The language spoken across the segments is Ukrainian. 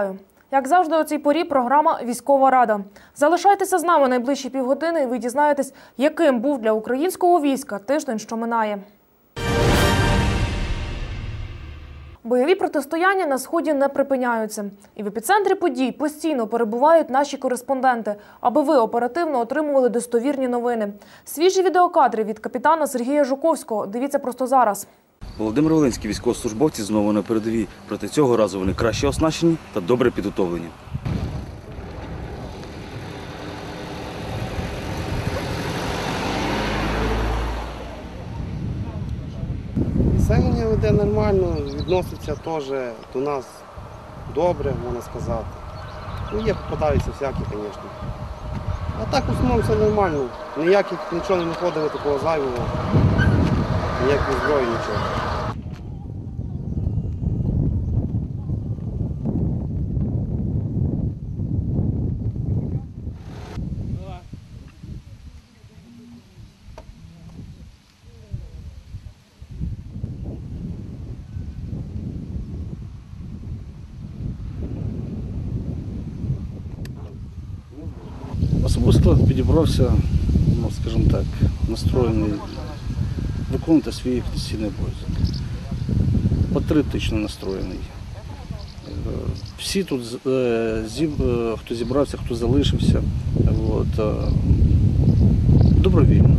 Вітаю! Як завжди, у цій порі програма Військова рада. Залишайтеся з нами найближчі півгодини, і ви дізнаєтесь, яким був для українського війська тиждень, що минає. Бойові протистояння на сході не припиняються, і в епіцентрі подій постійно перебувають наші кореспонденти, аби ви оперативно отримували достовірні новини. Свіжі відеокадри від капітана Сергія Жуковського. Дивіться просто зараз. Володимир Волинський військовослужбовці знову на передовій. Проте цього разу вони краще оснащені та добре підготовлені. Населення веде нормально, відноситься теж до нас добре, можна сказати. Ну, є попадаються всякі, звісно. А так в основному все нормально. Ніяких нічого не знаходили такого зайвого, ніякої зброї, нічого. Підібрався, ну, скажімо так, настроєний виконувати свій офіційний обов'язок. Патріотично настроєний. Е, Всі тут, е, е, хто зібрався, хто залишився, от, добровільно.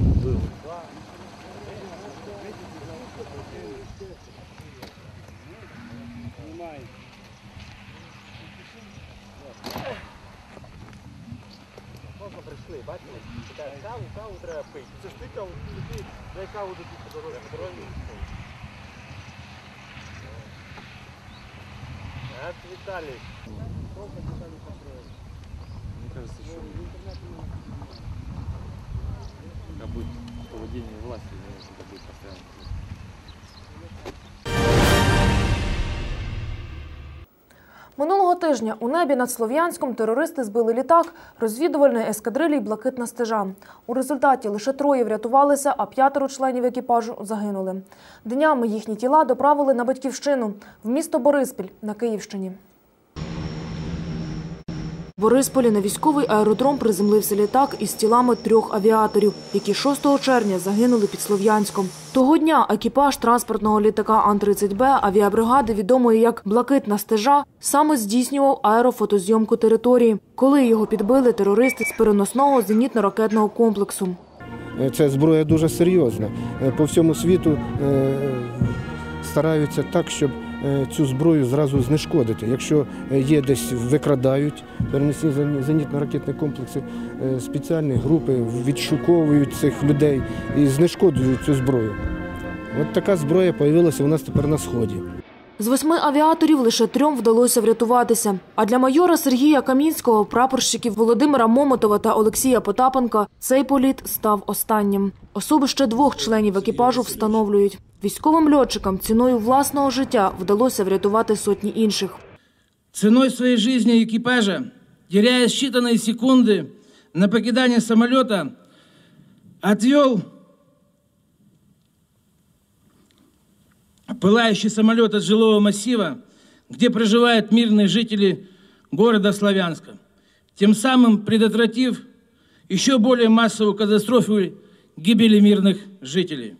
Тижня у небі над Слов'янськом терористи збили літак розвідувальної ескадрилі Блакитна стежа. У результаті лише троє врятувалися, а п'ятеро членів екіпажу загинули. Днями їхні тіла доправили на батьківщину в місто Бориспіль на Київщині. Борисполі на військовий аеродром приземлився літак із тілами трьох авіаторів, які 6 червня загинули під Слов'янськом. Того дня екіпаж транспортного літака Ан-30Б авіабригади, відомої як Блакитна стежа, саме здійснював аерофотозйомку території, коли його підбили терористи з переносного зенітно-ракетного комплексу. Е, Ця зброя дуже серйозна. Е, По всьому світу е, стараються так, щоб цю зброю зразу знешкодити. Якщо е, є десь викрадають перенесні зені- зенітно-ракетні комплекси, е, спеціальні групи відшуковують цих людей і знешкоджують цю зброю. От така зброя з'явилася у нас тепер на сході. З восьми авіаторів лише трьом вдалося врятуватися. А для майора Сергія Камінського, прапорщиків Володимира Момотова та Олексія Потапенка цей політ став останнім. Особи ще двох членів екіпажу встановлюють. Військовим льотчикам ціною власного життя вдалося врятувати сотні інших. Ценой своей жизни экипажа, теряя считанные секунды на покидание самолета, отвел пылающий самолет от жилого массива, где проживают мирные жители города Славянска, тем самым предотвратив еще более массовую катастрофу гибели мирных жителей.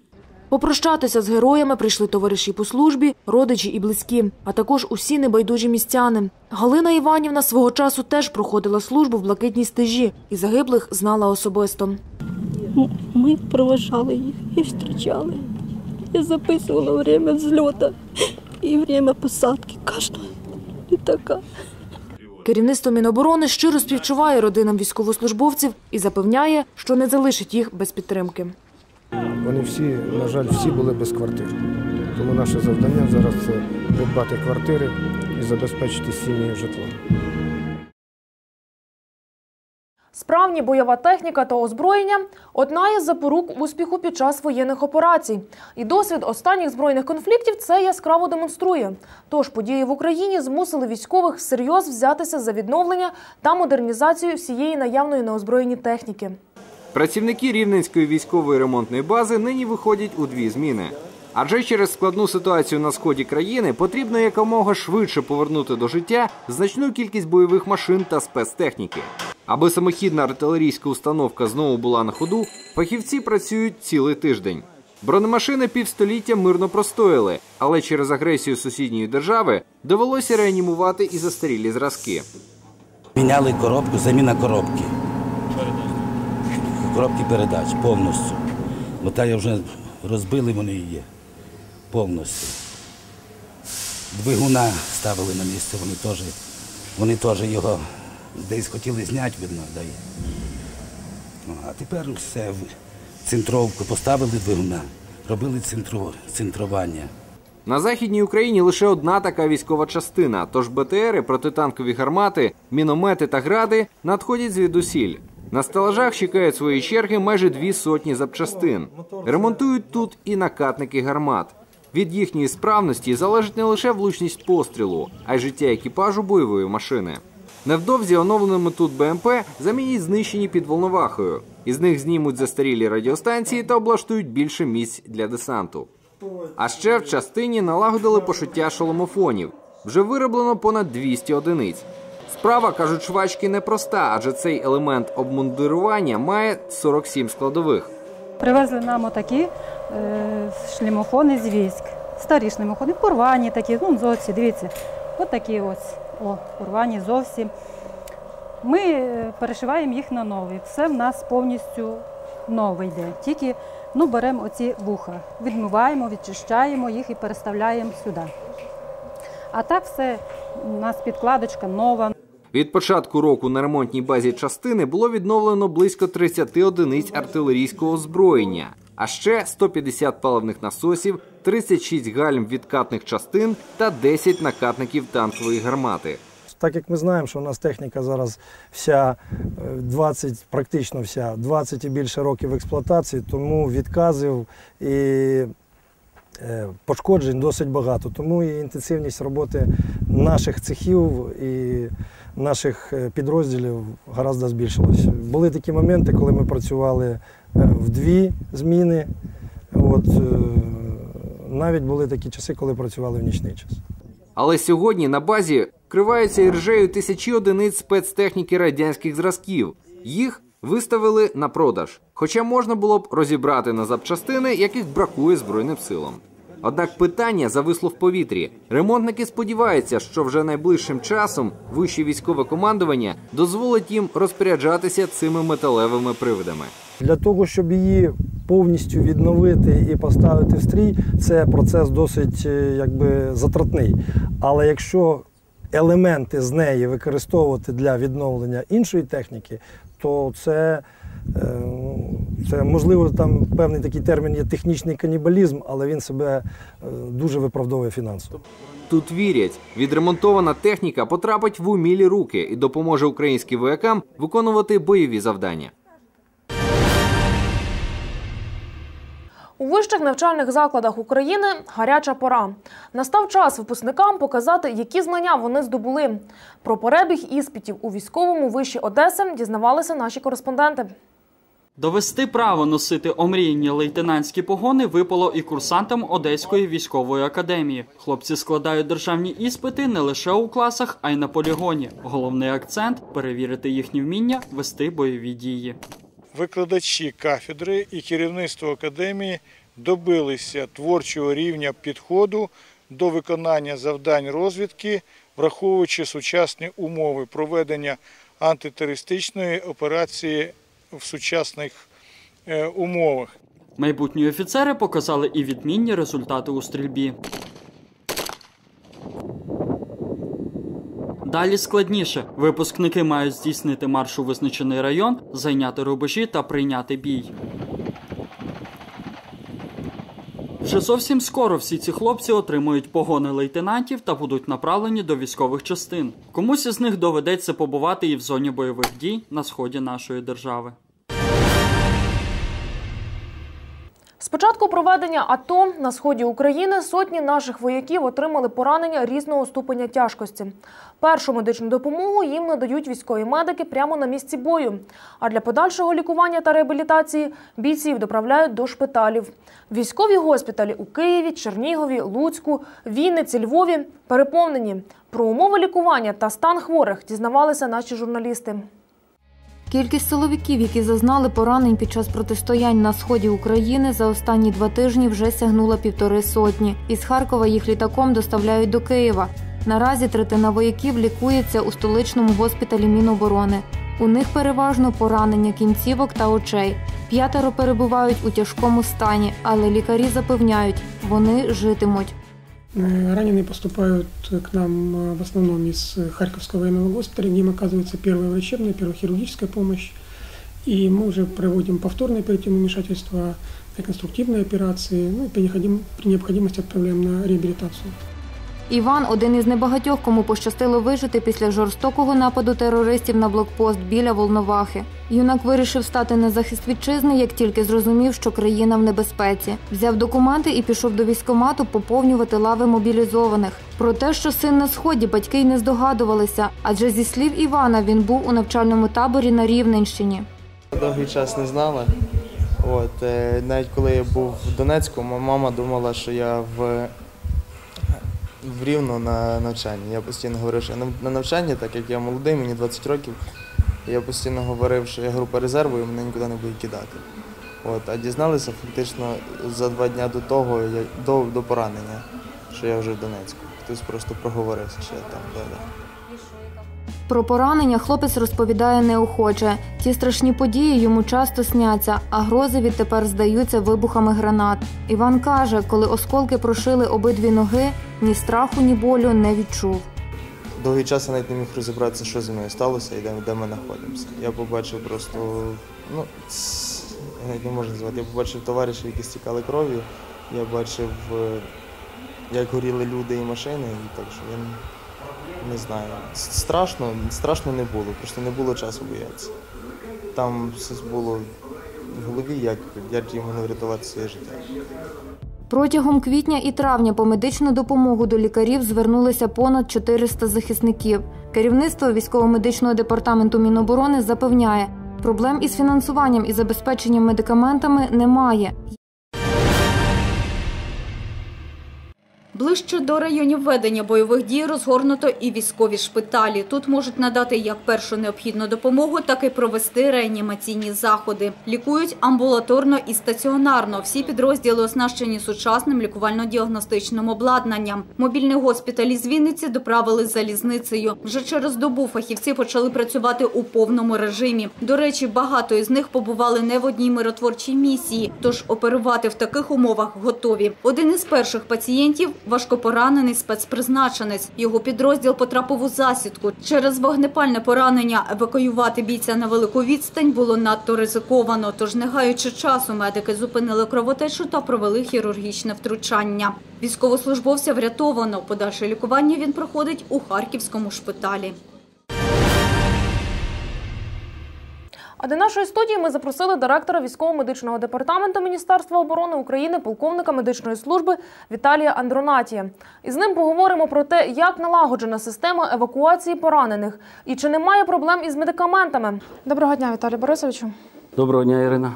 Попрощатися з героями прийшли товариші по службі, родичі і близькі, а також усі небайдужі містяни. Галина Іванівна свого часу теж проходила службу в блакитній стежі і загиблих знала особисто. Ми проважали їх і зустрічали. Я записувала время взльоту і время посадки кожного літака. Керівництво Міноборони щиро співчуває родинам військовослужбовців і запевняє, що не залишить їх без підтримки. Вони всі, на жаль, всі були без квартир. Тому наше завдання зараз це придбати квартири і забезпечити сім'ї житлом. Справні бойова техніка та озброєння одна із запорук успіху під час воєнних операцій. І досвід останніх збройних конфліктів це яскраво демонструє. Тож події в Україні змусили військових всерйоз взятися за відновлення та модернізацію всієї наявної на озброєнні техніки. Працівники Рівненської військової ремонтної бази нині виходять у дві зміни. Адже через складну ситуацію на сході країни потрібно якомога швидше повернути до життя значну кількість бойових машин та спецтехніки. Аби самохідна артилерійська установка знову була на ходу, фахівці працюють цілий тиждень. Бронемашини півстоліття мирно простояли, але через агресію сусідньої держави довелося реанімувати і застарілі зразки. Міняли коробку, заміна коробки. Коробки передач повністю. Бо та я вже розбили вони її повністю. Двигуна ставили на місце, вони теж, вони теж його десь хотіли зняти, видно, да й. Ну, А тепер все, центровку поставили двигуна, робили центру, центрування. На західній Україні лише одна така військова частина, тож БТРи, протитанкові гармати, міномети та гради надходять звідусіль. На стелажах чекають свої черги майже дві сотні запчастин. Ремонтують тут і накатники гармат. Від їхньої справності залежить не лише влучність пострілу, а й життя екіпажу бойової машини. Невдовзі оновленими тут БМП замінять знищені під Волновахою. Із них знімуть застарілі радіостанції та облаштують більше місць для десанту. А ще в частині налагодили пошиття шоломофонів. Вже вироблено понад 200 одиниць. Справа, кажуть швачки, непроста, адже цей елемент обмундирування має 47 складових. Привезли нам отакі е, шлемофони з військ. Старі шлемофони, порвані такі, ну зовсім, дивіться, от такі ось, о, порвані зовсім. Ми е, перешиваємо їх на нові. Все в нас повністю нове йде. Тільки ну, беремо оці вуха, відмиваємо, відчищаємо їх і переставляємо сюди. А так все, у нас підкладочка нова. Від початку року на ремонтній базі частини було відновлено близько 30 одиниць артилерійського озброєння, а ще 150 паливних насосів, 36 гальм відкатних частин та 10 накатників танкової гармати. Так як ми знаємо, що у нас техніка зараз вся е, 20, практично вся 20 і більше років експлуатації, тому відказів і е, пошкоджень досить багато. Тому і інтенсивність роботи наших цехів і наших е, підрозділів гаразд збільшилась. Були такі моменти, коли ми працювали е, в дві зміни. От, е, навіть були такі часи, коли працювали в нічний час. Але сьогодні на базі вкриваються іржею тисячі одиниць спецтехніки радянських зразків. Їх виставили на продаж. Хоча можна було б розібрати на запчастини, яких бракує Збройним силам. Однак питання зависло в повітрі. Ремонтники сподіваються, що вже найближчим часом вище військове командування дозволить їм розпоряджатися цими металевими привидами. Для того, щоб її повністю відновити і поставити в стрій, це процес досить е, якби, затратний. Але якщо елементи з неї використовувати для відновлення іншої техніки, то це, е, це можливо там певний такий термін є технічний канібалізм, але він себе е, дуже виправдовує фінансово. Тут вірять, відремонтована техніка потрапить в умілі руки і допоможе українським воякам виконувати бойові завдання. У вищих навчальних закладах України гаряча пора. Настав час випускникам показати, які знання вони здобули. Про перебіг іспитів у військовому виші Одеси дізнавалися наші кореспонденти. Довести право носити омріяні лейтенантські погони випало і курсантам Одеської військової академії. Хлопці складають державні іспити не лише у класах, а й на полігоні. Головний акцент перевірити їхні вміння вести бойові дії. Викладачі кафедри і керівництво академії добилися творчого рівня підходу до виконання завдань розвідки, враховуючи сучасні умови проведення антитерористичної операції в сучасних е, умовах. Майбутні офіцери показали і відмінні результати у стрільбі. Далі складніше. Випускники мають здійснити марш у визначений район, зайняти рубежі та прийняти бій. Вже зовсім скоро всі ці хлопці отримують погони лейтенантів та будуть направлені до військових частин. Комусь із них доведеться побувати і в зоні бойових дій на сході нашої держави. Початку проведення АТО на сході України сотні наших вояків отримали поранення різного ступеня тяжкості. Першу медичну допомогу їм надають військові медики прямо на місці бою. А для подальшого лікування та реабілітації бійців доправляють до шпиталів. Військові госпіталі у Києві, Чернігові, Луцьку, Вінниці, Львові переповнені. Про умови лікування та стан хворих дізнавалися наші журналісти. Кількість силовиків, які зазнали поранень під час протистоянь на сході України, за останні два тижні вже сягнула півтори сотні. Із Харкова їх літаком доставляють до Києва. Наразі третина вояків лікується у столичному госпіталі Міноборони. У них переважно поранення кінцівок та очей. П'ятеро перебувають у тяжкому стані, але лікарі запевняють, вони житимуть. Э, Раненые поступают к нам э, в основном из э, Харьковского военного госпиталя, где им оказывается первая врачебная, первая хирургическая помощь. И мы уже проводим повторное оперативное вмешательство, реконструктивные операции, ну и при, необходим- при необходимости отправляем на реабилитацию. Іван один із небагатьох, кому пощастило вижити після жорстокого нападу терористів на блокпост біля Волновахи. Юнак вирішив стати на захист вітчизни, як тільки зрозумів, що країна в небезпеці. Взяв документи і пішов до військкомату поповнювати лави мобілізованих. Про те, що син на сході, батьки й не здогадувалися, адже зі слів Івана він був у навчальному таборі на Рівненщині. Довгий час не знала. От, е, навіть коли я був в Донецьку, мама думала, що я в, в Рівно на навчанні. Я постійно говорив, що я на- навчання, так як я молодий, мені 20 років. Я постійно говорив, що я група резерву і мене нікуди не будуть кидати. От, а дізналися фактично за два дні до того, до, до поранення, що я вже в Донецьку. Хтось просто проговорився, що я там далі. Про поранення хлопець розповідає неохоче. Ті страшні події йому часто сняться, а грози відтепер здаються вибухами гранат. Іван каже, коли осколки прошили обидві ноги, ні страху, ні болю не відчув. Довгий час я навіть не міг розібратися, що зі мною сталося і де, де ми знаходимося. Я побачив просто, ну, я навіть не можу назвати, я побачив товаришів, які стікали кров'ю, я бачив, е, як горіли люди і машини, і так що я не, знаю. Страшно, страшно не було, просто не було часу боятися. Там все було в голові, як, як йому не врятувати своє життя. Протягом квітня і травня по медичну допомогу до лікарів звернулися понад 400 захисників. Керівництво військово-медичного департаменту Міноборони запевняє, проблем із фінансуванням і забезпеченням медикаментами немає. Ближче до районів ведення бойових дій розгорнуто і військові шпиталі. Тут можуть надати як першу необхідну допомогу, так і провести реанімаційні заходи. Лікують амбулаторно і стаціонарно. Всі підрозділи оснащені сучасним лікувально-діагностичним обладнанням. Мобільний госпіталь із Вінниці доправили залізницею. Вже через добу фахівці почали працювати у повному режимі. До речі, багато із них побували не в одній миротворчій місії, тож оперувати в таких умовах готові. Один із перших пацієнтів важкопоранений спецпризначенець. Його підрозділ потрапив у засідку. Через вогнепальне поранення евакуювати бійця на велику відстань було надто ризиковано. Тож, не гаючи часу, медики зупинили кровотечу та провели хірургічне втручання. Військовослужбовця врятовано. Подальше лікування він проходить у харківському шпиталі. А до нашої студії ми запросили директора військово-медичного департаменту Міністерства оборони України, полковника медичної служби Віталія Андронатія. І з ним поговоримо про те, як налагоджена система евакуації поранених і чи немає проблем із медикаментами. Доброго дня, Віталій Борисовичу. Доброго дня, Ірина.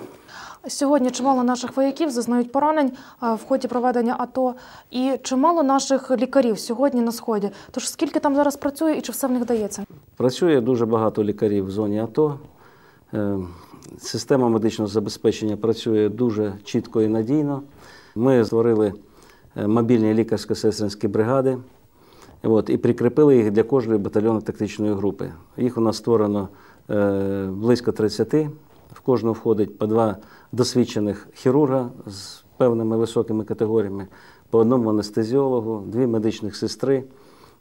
Сьогодні чимало наших вояків зазнають поранень в ході проведення АТО, і чимало наших лікарів сьогодні на сході. Тож скільки там зараз працює і чи все в них вдається? Працює дуже багато лікарів в зоні АТО. Е, Система медичного забезпечення працює дуже чітко і надійно. Ми створили е, мобільні лікарсько-сестринські бригади от, і прикріпили їх для кожної батальйонно-тактичної групи. Їх у нас створено е, близько 30. В кожну входить по два досвідчених хірурга з певними високими категоріями, по одному анестезіологу, дві медичних сестри.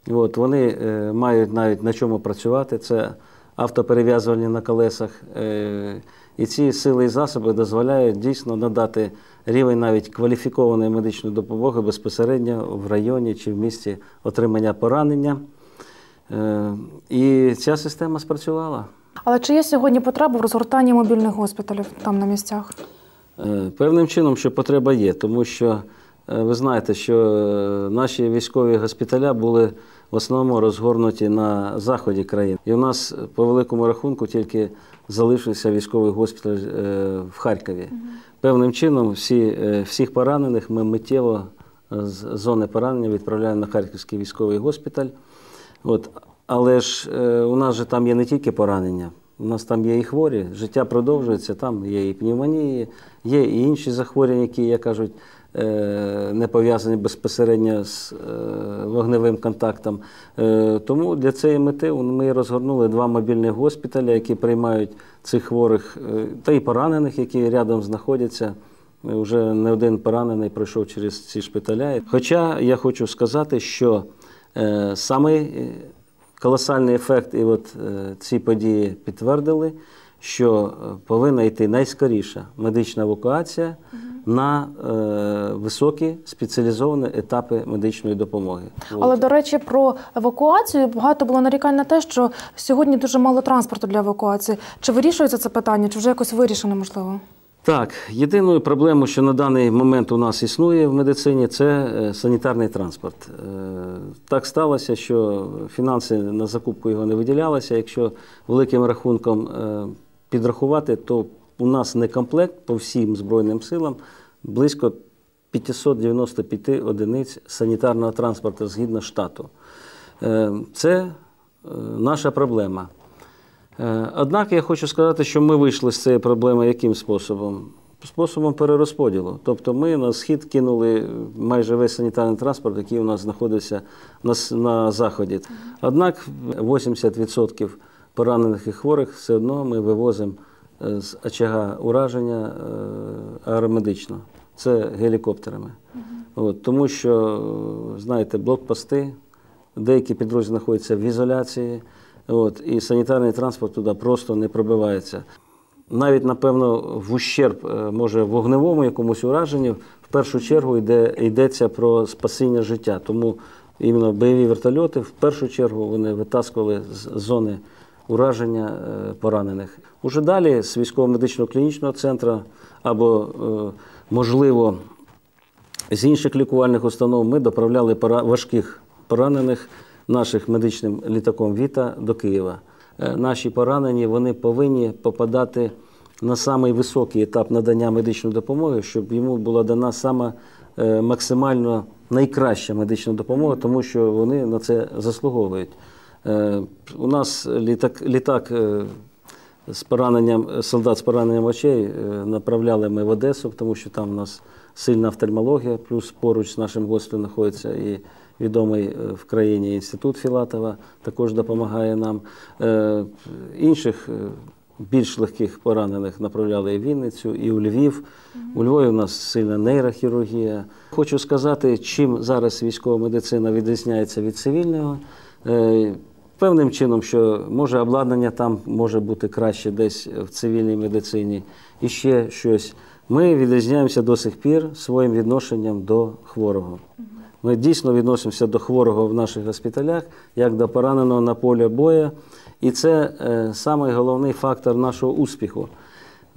От, вони мають навіть на чому працювати. Це автоперев'язування на колесах. Е, і ці сили і засоби дозволяють дійсно надати рівень навіть кваліфікованої медичної допомоги безпосередньо в районі чи в місті отримання поранення. Е, і ця система спрацювала. Але чи є сьогодні потреба в розгортанні мобільних госпіталів там на місцях? Е, Певним чином, що потреба є, тому що ви знаєте, що наші військові госпіталя були в основному розгорнуті на заході країни. І у нас по великому рахунку тільки залишився військовий госпіталь е, в Харкові. Певним чином всі, е, всіх поранених ми миттєво е, з зони поранення відправляємо на Харківський військовий госпіталь. От. Але ж у нас же там є не тільки поранення, у нас там є і хворі, життя продовжується, там є і пневмонії, є і інші захворювання, які, як кажуть, не пов'язані безпосередньо з е, вогневим контактом. Е, Тому для цієї мети ми розгорнули два мобільних госпіталі, які приймають цих хворих е, та і поранених, які рядом знаходяться. Вже не один поранений пройшов через ці шпиталя. Хоча я хочу сказати, що е, самий е, колосальний ефект, і от е, ці події підтвердили, що е, повинна йти найскоріша медична евакуація на е, високі спеціалізовані етапи медичної допомоги. Але От. до речі, про евакуацію багато було нарікань на те, що сьогодні дуже мало транспорту для евакуації. Чи вирішується це питання, чи вже якось вирішено можливо? Так, єдиною проблемою, що на даний момент у нас існує в медицині, це е, санітарний транспорт. Е, Так сталося, що фінанси на закупку його не виділялися. Якщо великим рахунком е, підрахувати, то у нас не комплект по всім Збройним силам близько 595 одиниць санітарного транспорту згідно штату. Е, Це е, наша проблема. Е, Однак я хочу сказати, що ми вийшли з цієї проблеми яким способом? Способом перерозподілу. Тобто ми на схід кинули майже весь санітарний транспорт, який у нас знаходився на, на заході. Однак 80% поранених і хворих все одно ми вивозимо з очага ураження е, аеромедично. Це гелікоптерами. От, тому що, е, знаєте, блокпости, деякі підрозділи знаходяться в ізоляції, от, і санітарний транспорт туди просто не пробивається. Навіть, напевно, в ущерб, е, може, вогневому якомусь ураженню, в першу чергу йде, йдеться про спасіння життя. Тому іменно бойові вертольоти в першу чергу вони витаскували з зони ураження е, поранених. Уже далі з військово-медичного клінічного центру або, е, можливо, з інших лікувальних установ ми доправляли важких поранених наших медичним літаком Віта до Києва. Е, Наші поранені вони повинні попадати на самий високий етап надання медичної допомоги, щоб йому була дана сама максимально найкраща медична допомога, тому що вони на це заслуговують. Е, У нас літак, літак е, з пораненням солдат з пораненням очей е, направляли ми в Одесу, тому що там у нас сильна офтальмологія, плюс поруч з нашим госпіталем знаходиться і відомий в країні інститут Філатова, також допомагає нам. Інших більш легких поранених направляли і в Вінницю, і у Львів. У Львові у нас сильна нейрохірургія. Хочу сказати, чим зараз військова медицина відрізняється від цивільного. Певним чином, що може обладнання там може бути краще десь в цивільній медицині і ще щось. Ми відрізняємося до сих пір своїм відношенням до хворого. Ми дійсно відносимося до хворого в наших госпіталях, як до пораненого на полі бою. І це е, самий фактор нашого успіху.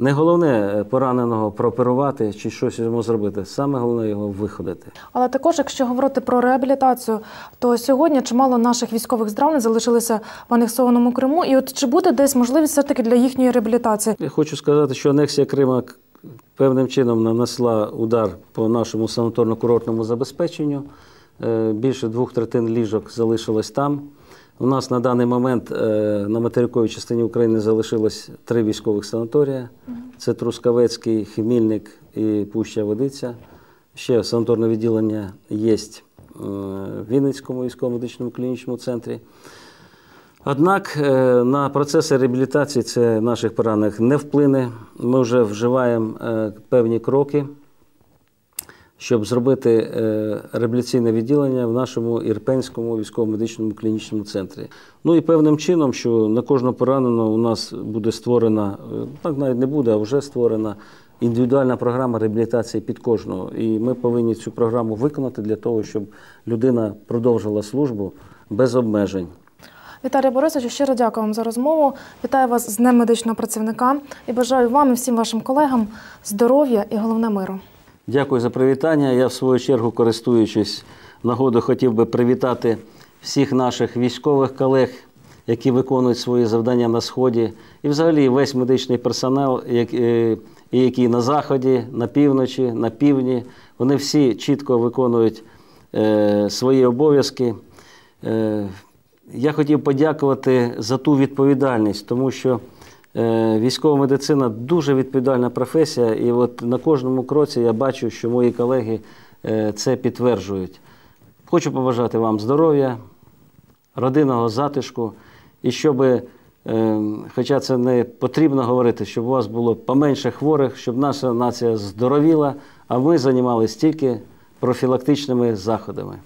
Не головне е, пораненого прооперувати чи щось йому зробити, саме головне його виходити. Але також, якщо говорити про реабілітацію, то сьогодні чимало наших військових здравниць залишилися в анексованому Криму. І от чи буде десь можливість все таки для їхньої реабілітації? Я хочу сказати, що анексія Крима певним чином нанесла удар по нашому санаторно-курортному забезпеченню. Е, Більше двох третин ліжок залишилось там. У нас на даний момент е, на материковій частині України залишилось три військових санаторія: це Трускавецький, Хмільник і Пуща Водиця. Ще санаторне відділення є е, в Вінницькому військово-медичному клінічному центрі. Однак е, на процеси реабілітації це наших поранених не вплине. Ми вже вживаємо певні кроки, щоб зробити е, реабілітаційне відділення в нашому Ірпенському військово-медичному клінічному центрі. Ну і певним чином, що на кожного пораненого у нас буде створена, е, так навіть не буде, а вже створена індивідуальна програма реабілітації під кожного. І ми повинні цю програму виконати для того, щоб людина продовжила службу без обмежень. Віталій Борисович, щиро дякую вам за розмову. Вітаю вас з Днем медичного працівника і бажаю вам і всім вашим колегам здоров'я і головне миру. Дякую за привітання. Я, в свою чергу, користуючись нагодою, хотів би привітати всіх наших військових колег, які виконують свої завдання на сході, і взагалі весь медичний персонал, як- е, який на заході, на півночі, на півдні. Вони всі чітко виконують е, свої обов'язки. Е, я хотів подякувати за ту відповідальність, тому що військова медицина дуже відповідальна професія, і от на кожному кроці я бачу, що мої колеги е, це підтверджують. Хочу побажати вам здоров'я, родинного затишку, і щоб, е, хоча це не потрібно говорити, щоб у вас було поменше хворих, щоб наша нація здоровіла, а ми займалися тільки профілактичними заходами.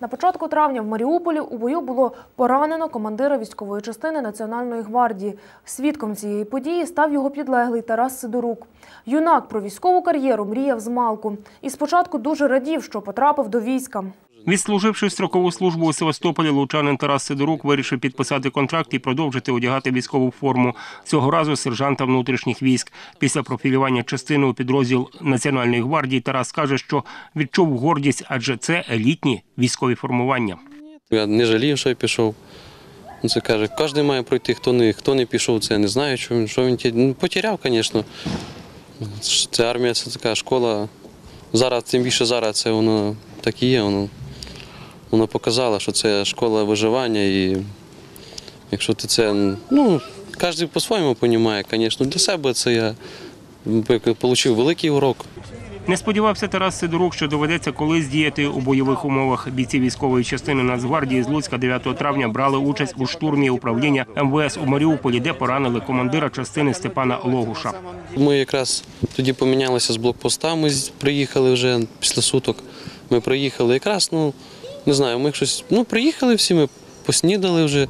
На початку травня в Маріуполі у бою було поранено командира військової частини Національної гвардії. Свідком цієї події став його підлеглий Тарас Сидорук. Юнак про військову кар'єру мріяв з малку і спочатку дуже радів, що потрапив до війська. Відслуживши строкову службу у Севастополі, лучанин Тарас Сидорук вирішив підписати контракт і продовжити одягати військову форму. Цього разу сержанта внутрішніх військ. Після профілювання частини у підрозділ Національної гвардії Тарас каже, що відчув гордість, адже це елітні військові формування. Я не жалів, що я пішов. Це каже, кожен має пройти, хто не, хто не пішов, це я не знаю, що він, що він ну, потеряв, звісно. Це армія, це така школа. Зараз, тим більше зараз це воно так і є. Воно, воно показало, що це школа виживання. І якщо ти це, ну, кожен по-своєму розуміє, звісно. Для себе це я отримав великий урок. Не сподівався Тарас Сидорук, що доведеться колись діяти у бойових умовах. Бійці військової частини Нацгвардії з Луцька 9 травня брали участь у штурмі управління МВС у Маріуполі, де поранили командира частини Степана Логуша. Ми якраз тоді помінялися з блокпоста. Ми приїхали вже після суток. Ми приїхали якраз, ну не знаю, ми щось. Ну, приїхали всі, ми поснідали вже.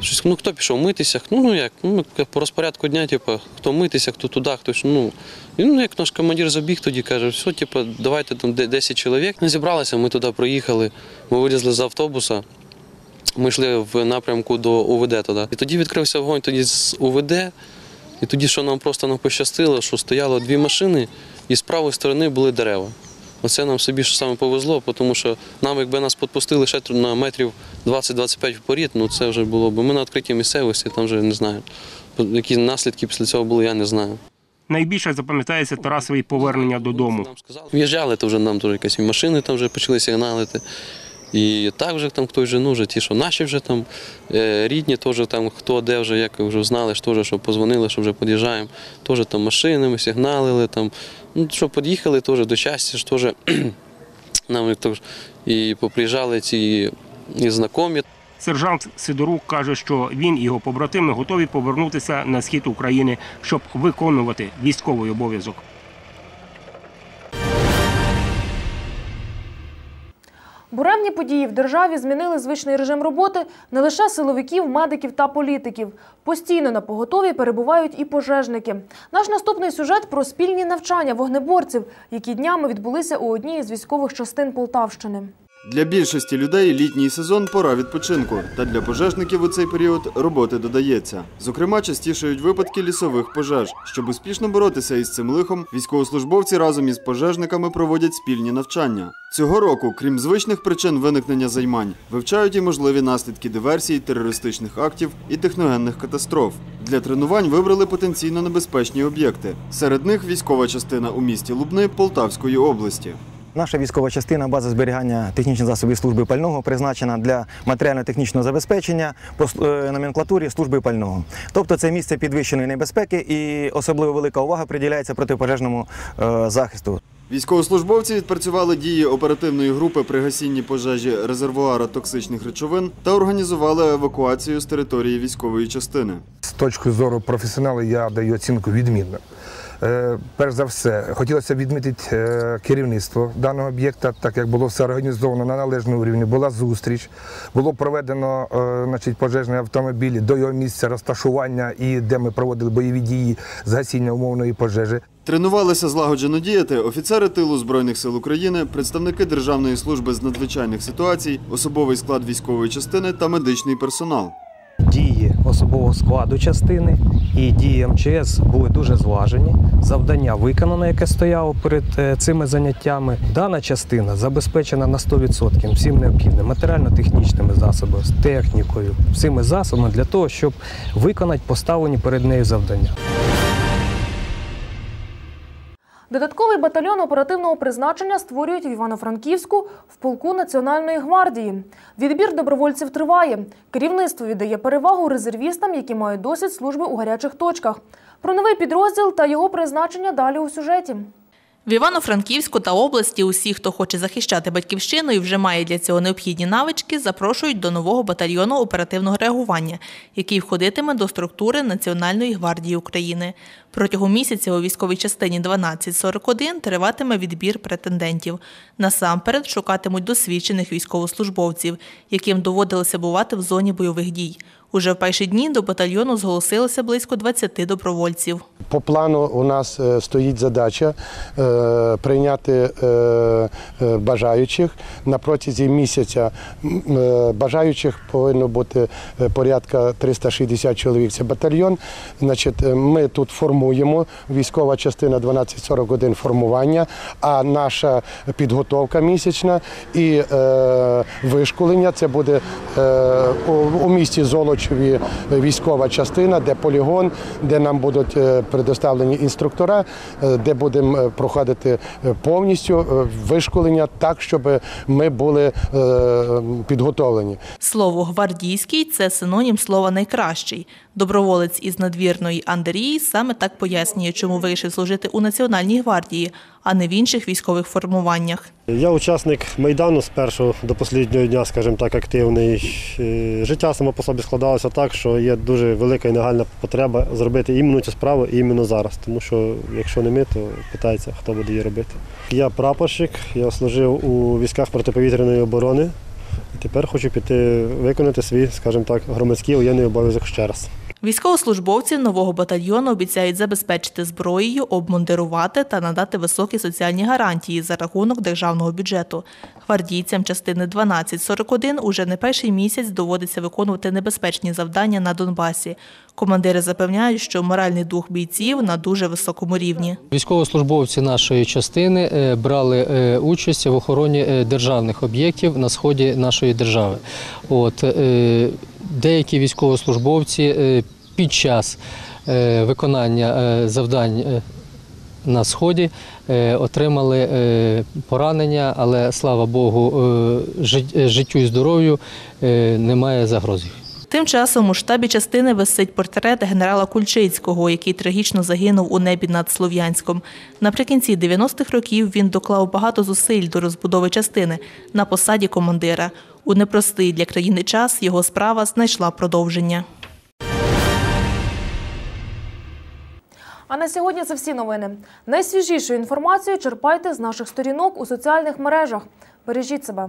Щось, ну хто пішов митися? Ну, ну як, ну по розпорядку дня, типу, хто митися, хто туди, хтось. Ну, і, ну як наш командир забіг тоді, каже, все, типу, давайте там 10 чоловік. Ми зібралися, ми туди проїхали, ми вилізли з автобуса. Ми йшли в напрямку до УВД туди. І тоді відкрився вогонь тоді з УВД. І тоді, що нам просто нам пощастило, що стояло дві машини, і з правої сторони були дерева. Оце нам собі що саме повезло, тому що нам, якби нас підпустили ще на метрів 20-25 вперед, ну це вже було б. Ми на відкритій місцевості, там вже не знаю. Які наслідки після цього були, я не знаю. Найбільше запам'ятається Тарасові повернення додому. В'їжджали, то вже нам теж якісь машини там вже почали сигналити. І так вже там хтось вже, ну, вже ті, що наші вже там е, рідні, теж там хто де вже, як вже знали, що теж, що позвонили, що вже під'їжджаємо. Теж там машинами сигналили, там, ну, що під'їхали теж до щастя, ж теж нам теж і поприїжджали ці і знайомі. Сержант Сидорук каже, що він і його побратими готові повернутися на схід України, щоб виконувати військовий обов'язок. Буремні події в державі змінили звичний режим роботи не лише силовиків, медиків та політиків. Постійно на поготові перебувають і пожежники. Наш наступний сюжет про спільні навчання вогнеборців, які днями відбулися у одній із військових частин Полтавщини. Для більшості людей літній сезон пора відпочинку, та для пожежників у цей період роботи додається. Зокрема, частішають випадки лісових пожеж. Щоб успішно боротися із цим лихом, військовослужбовці разом із пожежниками проводять спільні навчання. Цього року, крім звичних причин виникнення займань, вивчають і можливі наслідки диверсій, терористичних актів і техногенних катастроф. Для тренувань вибрали потенційно небезпечні об'єкти. Серед них військова частина у місті Лубни Полтавської області. Наша військова частина база зберігання технічних засобів служби пального призначена для матеріально-технічного забезпечення по е, номенклатурі служби пального. Тобто це місце підвищеної небезпеки і особливо велика увага приділяється протипожежному е, захисту. Військовослужбовці відпрацювали дії оперативної групи при гасінні пожежі резервуара токсичних речовин та організували евакуацію з території військової частини. точки зору професіонала я даю оцінку відмінно. Е, Перш за все, хотілося відмітити е, керівництво даного об'єкта, так як було все організовано на належному рівні. Була зустріч, було проведено е, значить, пожежний автомобіль до його місця розташування і де ми проводили бойові дії з гасіння умовної пожежі. Тренувалися злагоджено діяти офіцери тилу Збройних сил України, представники Державної служби з надзвичайних ситуацій, особовий склад військової частини та медичний персонал. Дії особового складу частини і дії МЧС були дуже зважені. Завдання виконано, яке стояло перед е, цими заняттями. Дана частина забезпечена на 100% всім необхідним матеріально-технічними засобами, технікою, всіми засобами для того, щоб виконати поставлені перед нею завдання. Додатковий батальйон оперативного призначення створюють в Івано-Франківську в полку Національної гвардії. Відбір добровольців триває. Керівництво віддає перевагу резервістам, які мають досвід служби у гарячих точках. Про новий підрозділ та його призначення далі у сюжеті. В Івано-Франківську та області усі, хто хоче захищати батьківщину і вже має для цього необхідні навички, запрошують до нового батальйону оперативного реагування, який входитиме до структури Національної гвардії України. Протягом місяця у військовій частині 1241 триватиме відбір претендентів. Насамперед шукатимуть досвідчених військовослужбовців, яким доводилося бувати в зоні бойових дій. Уже в перші дні до батальйону зголосилося близько 20 добровольців. По плану у нас е, стоїть задача е, прийняти е, бажаючих на протязі місяця. Бажаючих повинно бути порядка 360 чоловік. Це батальйон. Значить, ми тут формуємо військова частина 1241 формування, а наша підготовка місячна і вишколення це буде у, місті Золочеві військова частина, де полігон, де нам будуть е, предоставлені інструктора, е, де будемо е, проходити повністю вишколення так, щоб ми були підготовлені. Слово гвардійський це синонім слова найкращий. Доброволець із надвірної Андрій саме так пояснює, чому вирішив служити у Національній гвардії, а не в інших військових формуваннях. Я учасник Майдану з першого до останнього дня, скажімо так, активний. Е, Життя само по собі складалося так, що є дуже велика і нагальна потреба зробити іменно цю справу іменно зараз. Тому що якщо не ми, то питається, хто буде її робити. Я прапорщик, я служив у військах протиповітряної оборони. Тепер хочу піти виконати свій, скажімо так, громадський воєнний обов'язок ще раз. Військовослужбовців нового батальйону обіцяють забезпечити зброєю, обмундирувати та надати високі соціальні гарантії за рахунок державного бюджету. Гвардійцям частини 1241 уже не перший місяць доводиться виконувати небезпечні завдання на Донбасі. Командири запевняють, що моральний дух бійців на дуже високому рівні. Військовослужбовці нашої частини е, брали е, участь в охороні е, державних об'єктів на сході нашої держави. От деякі військовослужбовці е, під час е, виконання е, завдань на сході отримали поранення, але слава Богу, життю і здоров'ю немає загрози. Тим часом у штабі частини висить портрет генерала Кульчицького, який трагічно загинув у небі над Слов'янськом. Наприкінці 90-х років він доклав багато зусиль до розбудови частини на посаді командира. У непростий для країни час його справа знайшла продовження. А на сьогодні це всі новини. Найсвіжішу інформацію черпайте з наших сторінок у соціальних мережах. Бережіть себе.